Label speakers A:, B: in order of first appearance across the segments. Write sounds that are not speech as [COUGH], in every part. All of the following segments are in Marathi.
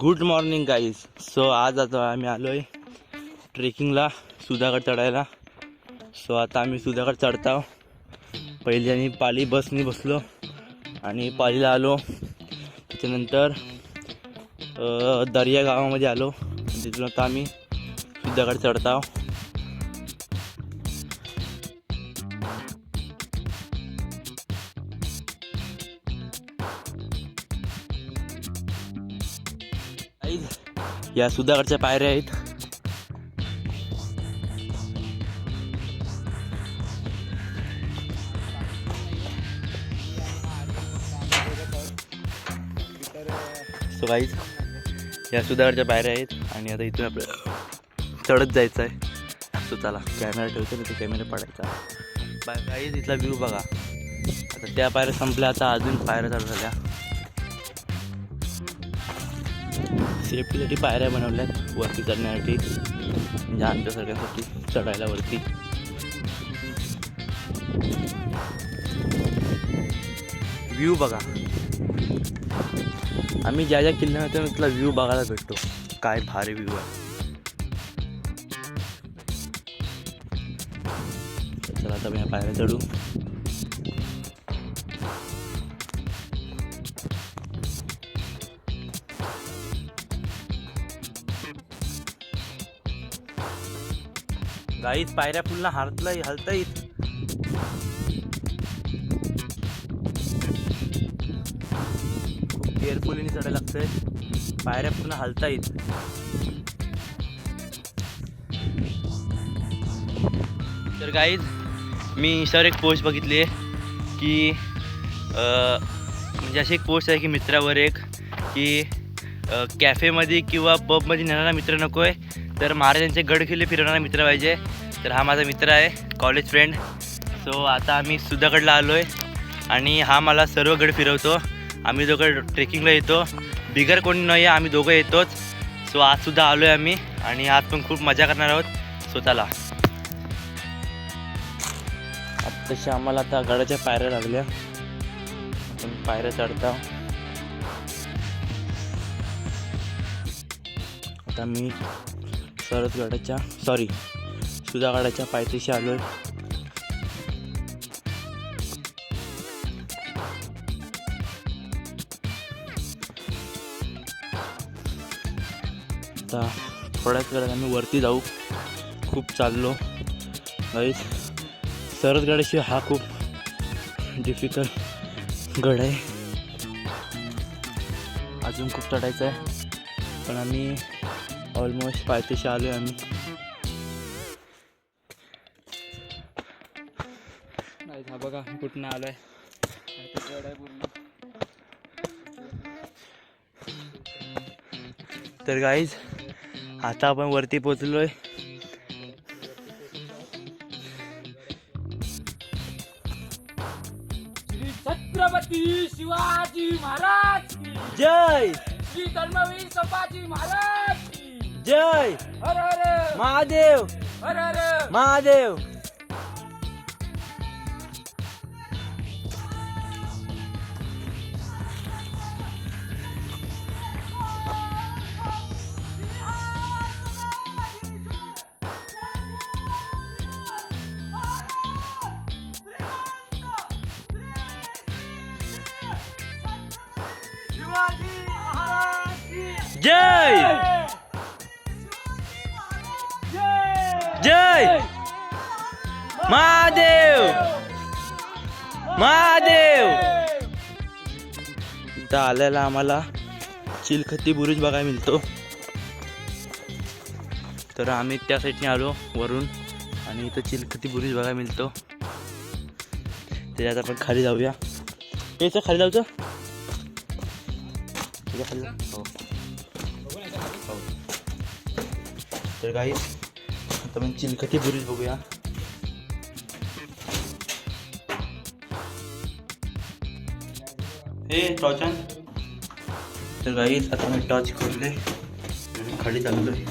A: गुड मॉर्निंग गाईज सो आज आता आम्ही आलो आहे ट्रेकिंगला सुधागड चढायला. सो आता आम्ही सुधागड चढताव. पहिले आम्ही पाली बसनी बसलो आणि पालीला आलो. त्याच्यानंतर दर्या गावामध्ये आलो. तिथून आता आम्ही सुधागड चढताव. या सुधागडच्या पायऱ्या आहेत. सो गाईज या सुधागडच्या पायऱ्या आहेत आणि आता इथून आपल्याला चढत जायचं आहे सो चला कॅमेरा ठेवतो ना तो कॅमेरा पडायचा. बाय गाईज इथला व्ह्यू बघा. आता त्या पायऱ्या संपल्या आता अजून पायऱ्या चालू झाल्या. सेफ्टीसाठी पायऱ्या बनवल्यात. वरती चढण्यासाठी म्हणजे आमच्या सगळ्यांसाठी चढायला वरती. व्ह्यू बघा. आम्ही ज्या ज्या किल्ल्यावर होतो तिथला व्ह्यू बघायला भेटतो. काय भारी व्ह्यू आहे. चला आता मी पायऱ्या चढू. गाईत पायऱ्या पुन्हा हलतला हलता येत खूप केअरफुलीने चढायला लागतंय. पायऱ्या पूर्ण हलता येत तर गाईज मी सर एक पोस्ट बघितली आहे की म्हणजे अशी एक पोस्ट आहे की मित्रावर एक की कॅफेमध्ये किंवा पबमध्ये नेणारा मित्र नको आहे. तर महाराजांचे गड किल्ले फिरवणारा मित्र पाहिजे. तर हा माझा मित्र आहे कॉलेज फ्रेंड सो आता आम्ही सुधागडला आलो आहे आणि हा मला सर्व गड फिरवतो. आम्ही दोघं ट्रेकिंगला येतो. बिगर कोणी नाही आहे आम्ही दोघं येतोच. सो आजसुद्धा आलो आहे आम्ही आणि आज पण खूप मजा करणार आहोत. स्वतःला तसे आम्हाला आता गडाच्या पायऱ्या लागल्या. आपण पायऱ्या चढता आता मी सरत गडाच्या सॉरी सुधागडाच्या पायथ्याशी आलो आहे आता थोड्याच वेळात आम्ही वरती जाऊ. खूप चाललो. गाईस सरदगडाशी हा खूप डिफिकल्ट गड आहे. अजून खूप चढायचं आहे. पण आम्ही ऑलमोस्ट पायथ्याशी आलो आहे आम्ही
B: गाईज हा बघा कुठनं आलोय गड आहे
A: तर गाईज आता आपण वरती पोचलो आहे
B: छत्रपती शिवाजी महाराज
A: जय!
B: श्री धर्मवीर संभाजी महाराज की
A: जय
B: हर हर
A: महादेव! महादेव! इथं आल्याला आम्हाला चिलखती बुरुज बघायला मिळतो. तर आम्ही त्या साईडने आलो वरून आणि इथं चिलखती बुरुज बघायला मिळतो. त्याच्यात आपण खाली जाऊया. याचं खाली जाऊचं खाली जाऊ? हो. हो. तर काही आता आपण चिलखती बुरुज बघूया. हे टॉर्च आण. तर काही आता मी टॉर्च खोलले. आणि खाली चाललोय.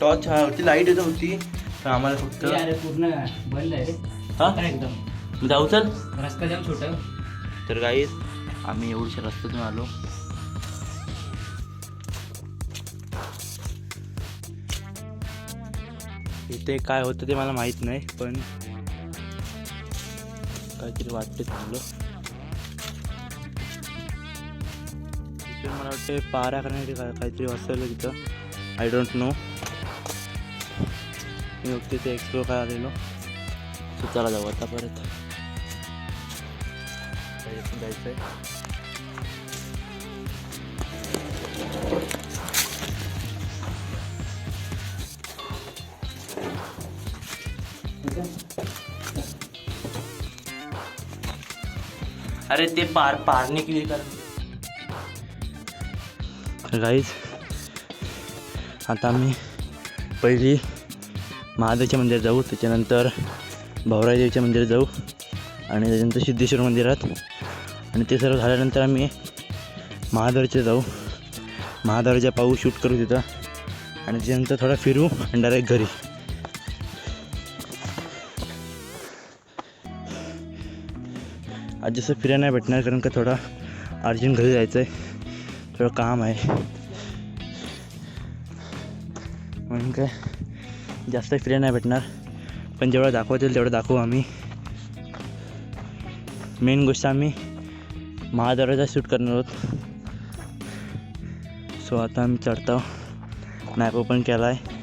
A: टॉर्च हा होती लाइट येत होती पण आम्हाला फक्त
B: पूर्ण बंद आहे.
A: हा?
B: एकदम.
A: जाऊ चल.
B: रस्ता जाम छोटा.
A: तर काही आम्ही एवढ्या रस्त्यातून आलो. इथे काय होतं ते मला माहीत नाही पण काहीतरी वाटते चांगलं. तिथे मला वाटते पारा करण्यासाठी काय काहीतरी असेल तिथं आय डोंट नो मी बघते ते एक्सप्लोर करायला आलेलो. चला जाऊ आता परत. जायचं आहे. अरे ते पार पारने क्लिअर कर। गाईज आता आम्ही पहिली महादेवच्या मंदिरात जाऊ त्याच्यानंतर भावराई देवीच्या मंदिरात जाऊ आणि त्याच्यानंतर सिद्धेश्वर मंदिरात. आणि ते सर्व झाल्यानंतर आम्ही महाद्वारच्या जाऊ. महाद्वारच्या पाहू शूट करू तिथं. आणि त्याच्यानंतर थोडा फिरू आणि डायरेक्ट घरी. आज जसं फिरायला नाही भेटणार कारण का थोडा अर्जंट घरी जायचं आहे थोडं काम आहे. म्हणून काय जास्त फिरायला नाही भेटणार. पण जेवढं दाखवता येईल तेवढं दाखवू आम्ही. मेन गोष्ट आम्ही महाद्वाराचा शूट करणार आहोत. सो आता आम्ही चढतो मॅप ओपन केला आहे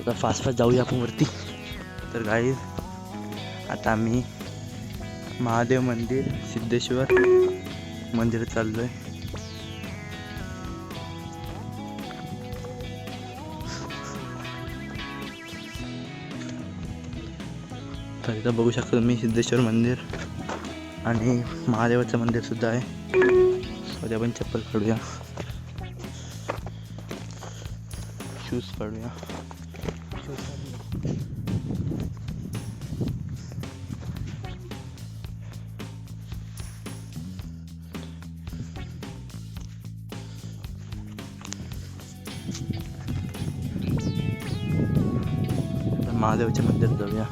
A: आता फास्ट फास्ट जाऊया आपण वरती. तर गाई आता आम्ही महादेव मंदिर सिद्धेश्वर मंदिर चाललो आहे तर इथं बघू शकता तुम्ही सिद्धेश्वर मंदिर आणि महादेवाचं मंदिर सुद्धा आहे. उद्या पण चप्पल काढूया. शूज काढूया. महादेवच्या मंदिरात जाऊया.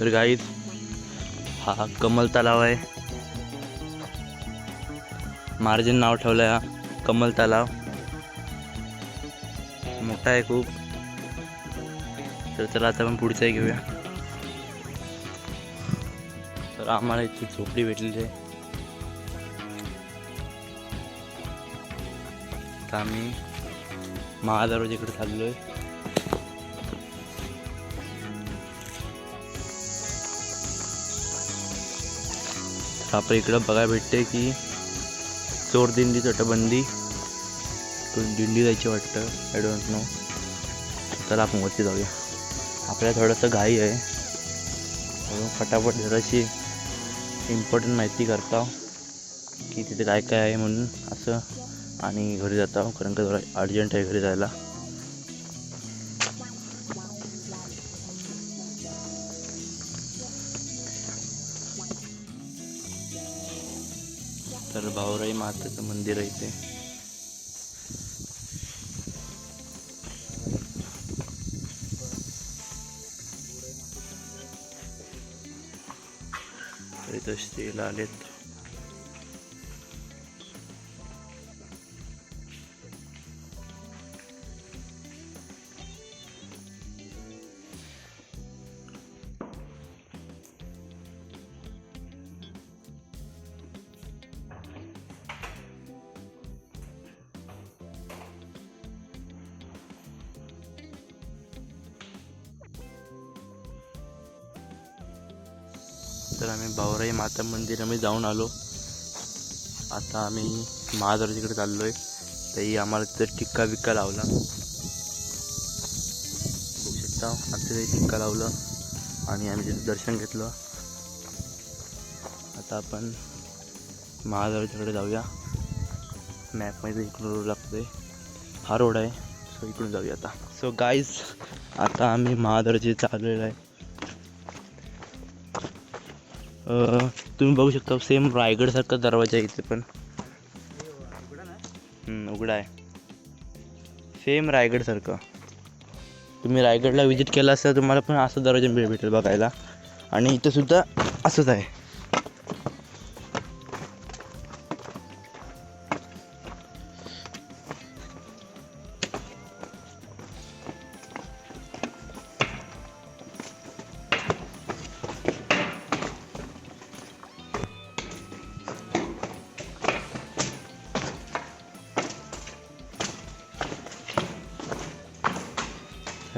A: तर गाईज हा कमल तलाव आहे. मार्जिन नाव ठेवलं आहे हा कमल तलाव. मोठा आहे खूप. तर चला आता आपण पुढचं घेऊया. तर आम्हाला इथे झोपडी भेटलेली आहे. तर आम्ही महादरवाजेकडे चाललो आहे तर इकडं बघायला भेटते की चोर दिंडी तटबंदी तो दिंडी जायची वाटतं. आय डोंट नो चला आपण वरती जाऊया. आपल्याला थोडंसं घाई आहे. म्हणून फटाफट जराशी इम्पॉर्टंट माहिती करता की तिथे काय काय आहे म्हणून असं आणि घरी जाता. कारण का जरा अर्जंट आहे घरी जायला. तर भावराई मातेचं मंदिर आहे इथे तर इथं स्त्रीला आलेत तर आम्ही भावराई माता मंदिर आम्ही जाऊन आलो. आता आम्ही महादरजीकडे चाललो आहे तरी आम्हाला तिथं टिक्का विक्का लावला. बघू शकता आता टिक्का लावलं आणि आम्ही तिथं दर्शन घेतलं. आता आपण महादरजीकडे जाऊया. मॅपमध्ये इकडून रोड लागतोय. हा रोड आहे. सो इकडून जाऊया आता. सो गाईज आता आम्ही महादर्जी चाललेलो आहे. तुम्ही बघू शकता सेम रायगडसारखा दरवाजा इथे पण. उघडा आहे. सेम रायगडसारखं. तुम्ही रायगडला विजिट केला असता तुम्हाला पण असं दरवाजा भेट भेटेल बघायला. आणि इथं सुद्धा असंच आहे.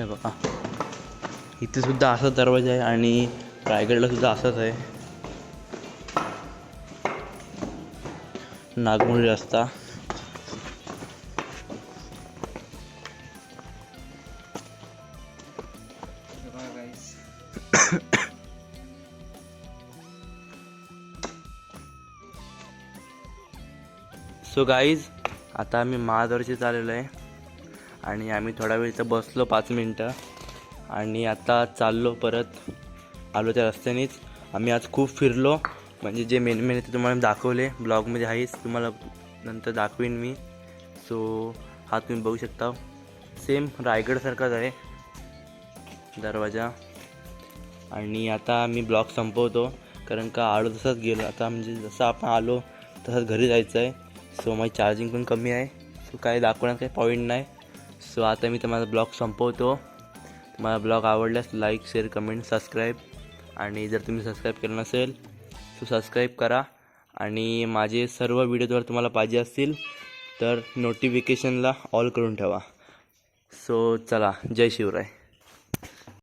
A: हे बघा. इथे सुद्धा असाच दरवाजा आहे आणि रायगडला सुद्धा असाच आहे. नागमोडी रस्ता. [COUGHS] सो गाईज आता आम्ही महादरचे चाललेलो आहे. आणि आम्ही थोडा वेळ इथं बसलो पाच मिनटं. आणि आता चाललो परत आलो त्या रस्त्यानेच. आम्ही आज खूप फिरलो. म्हणजे जे मेन मेन ते तुम्हाला दाखवले. ब्लॉगमध्ये आहेच. तुम्हाला नंतर दाखवीन मी. सो हा तुम्ही बघू शकता. सेम रायगडसारखाच आहे. दरवाजा. आणि आता मी ब्लॉग संपवतो. कारण का आलो तसाच गेलो. आता म्हणजे जसं आपण आलो तसंच घरी जायचं आहे सो माझी चार्जिंग पण कमी आहे. सो काय दाखवण्यात काही पॉईंट नाही. सो आता मी तुम्हाला ब्लॉग संपवतो. तुम्हाला ब्लॉग आवडल्यास लाईक शेअर कमेंट सबस्क्राईब आणि जर तुम्ही सबस्क्राईब केलं नसेल सो सबस्क्राईब करा. आणि माझे सर्व व्हिडिओ जर तुम्हाला पाहिजे असतील तर नोटिफिकेशनला ऑल करून ठेवा. सो चला जय शिवराय.